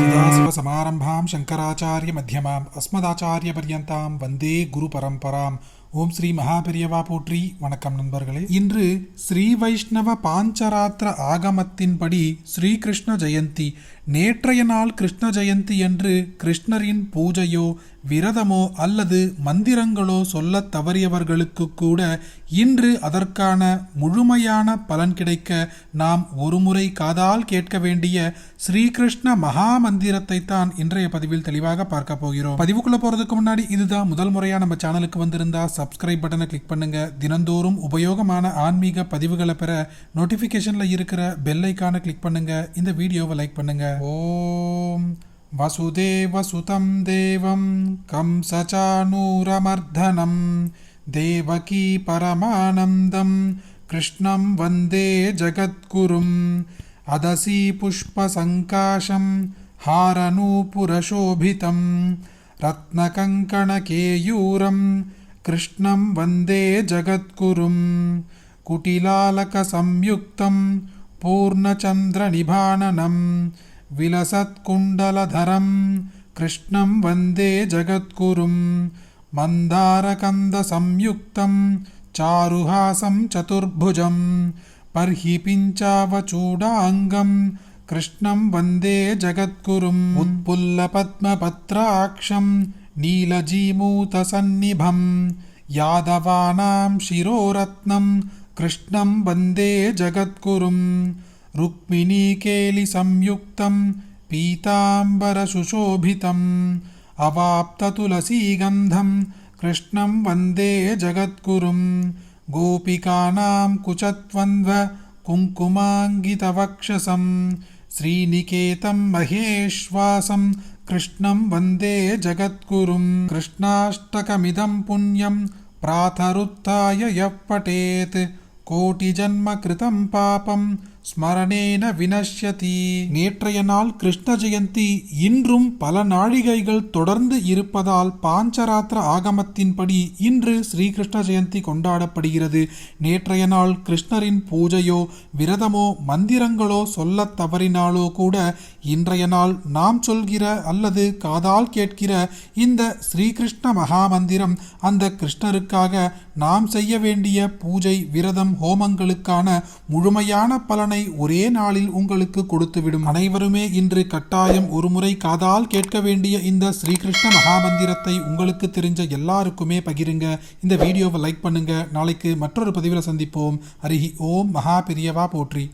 சதாசிவசமாரம்பாம் சங்கராச்சாரிய மத்தியமாம் அஸ்மதாச்சாரிய பர்யந்தாம் வந்தே குரு பரம்பராம் ஓம் ஸ்ரீ மகாபெரியவா போற்றி வணக்கம் நண்பர்களே இன்று ஸ்ரீ வைஷ்ணவ பாஞ்சராத்திர ஆகமத்தின்படி ஸ்ரீகிருஷ்ண ஜெயந்தி நேற்றைய நாள் கிருஷ்ண ஜெயந்தி என்று கிருஷ்ணரின் பூஜையோ விரதமோ அல்லது மந்திரங்களோ சொல்லத் தவறியவர்களுக்கு கூட இன்று அதற்கான முழுமையான பலன் கிடைக்க நாம் ஒருமுறை காதால் கேட்க வேண்டிய ஸ்ரீகிருஷ்ண மகா மந்திரத்தை தான் இன்றைய பதிவில் தெளிவாக பார்க்க போகிறோம். பதிவுக்குள்ள போறதுக்கு முன்னாடி இதுதான் முதல் முறையா நம்ம சேனலுக்கு வந்திருந்தா சப்ஸ்கிரைப் பட்டனை கிளிக் பண்ணுங்க. தினந்தோறும் உபயோகமான ஆன்மீக பதிவுகளை பெற நோட்டிபிகேஷன்ல இருக்கிற பெல் ஐக்கான கிளிக் பண்ணுங்க. இந்த வீடியோவை லைக் பண்ணுங்க. ஓம் वसुदेवसुतं देवं कंसचाणूरमर्दनं देवकी परमानन्दं कृष्णं वन्दे जगद्गुरुम् अदसी पुष्पसङ्काशं हारनूपुरशोभितं रत्नकङ्कणकेयूरं कृष्णं वन्दे जगद्गुरुं कुटिलालकसंयुक्तं पूर्णचन्द्रनिभाननं विलसत्कुण्डलधरं कृष्णं वन्दे जगद्गुरुं मन्दारकन्दसंयुक्तं चारुहासं चतुर्भुजं पर्हिपिञ्चावचूडाङ्गं कृष्णं वन्दे जगद्गुरुम् उत्पुल्लपद्मपत्राक्षं नीलजीमूतसन्निभं यादवानां शिरोरत्नं कृष्णं वन्दे जगद्गुरुम् रुक्मिणीकेलिसंयुक्तं पीताम्बरशुशोभितम् अवाप्ततुलसीगन्धं कृष्णं वन्दे जगद्गुरुं गोपिकानां कुच द्वन्द्वकुङ्कुमाङ्गितवक्षसं श्रीनिकेतं महेश्वासं कृष्णं वन्दे जगद्गुरुं कृष्णाष्टकमिदं पुण्यं प्रातरुत्थाय यः पठेत् कोटिजन्मकृतं पापं ஸ்மரணேன வினஷ்யதி நேற்றைய நாள் கிருஷ்ண ஜெயந்தி இன்றும் பல நாழிகைகள் தொடர்ந்து இருப்பதால் பாஞ்சராத்திர ஆகமத்தின்படி இன்று ஸ்ரீகிருஷ்ண ஜெயந்தி கொண்டாடப்படுகிறது. நேற்றைய நாள் கிருஷ்ணரின் பூஜையோ விரதமோ மந்திரங்களோ சொல்லத் தவறினாலோ கூட இன்றைய நாள் நாம் சொல்கிற அல்லது காதால் கேட்கிற இந்த ஸ்ரீகிருஷ்ண மகாமந்திரம் அந்த கிருஷ்ணருக்காக நாம் செய்ய வேண்டிய பூஜை விரதம் ஹோமங்களுக்கான முழுமையான பலனை ஒரே நாளில் உங்களுக்கு கொடுத்துவிடும். அனைவருமே இன்று கட்டாயம் ஒருமுறை காதால் கேட்க வேண்டிய இந்த ஸ்ரீகிருஷ்ண மகாமந்திரத்தை உங்களுக்கு தெரிஞ்ச எல்லாருக்குமே பகிருங்க. இந்த வீடியோவை லைக் பண்ணுங்க. நாளைக்கு மற்றொரு பதிவில் சந்திப்போம். ஹரிஹி ஓம். மகா பிரியவா போற்றி.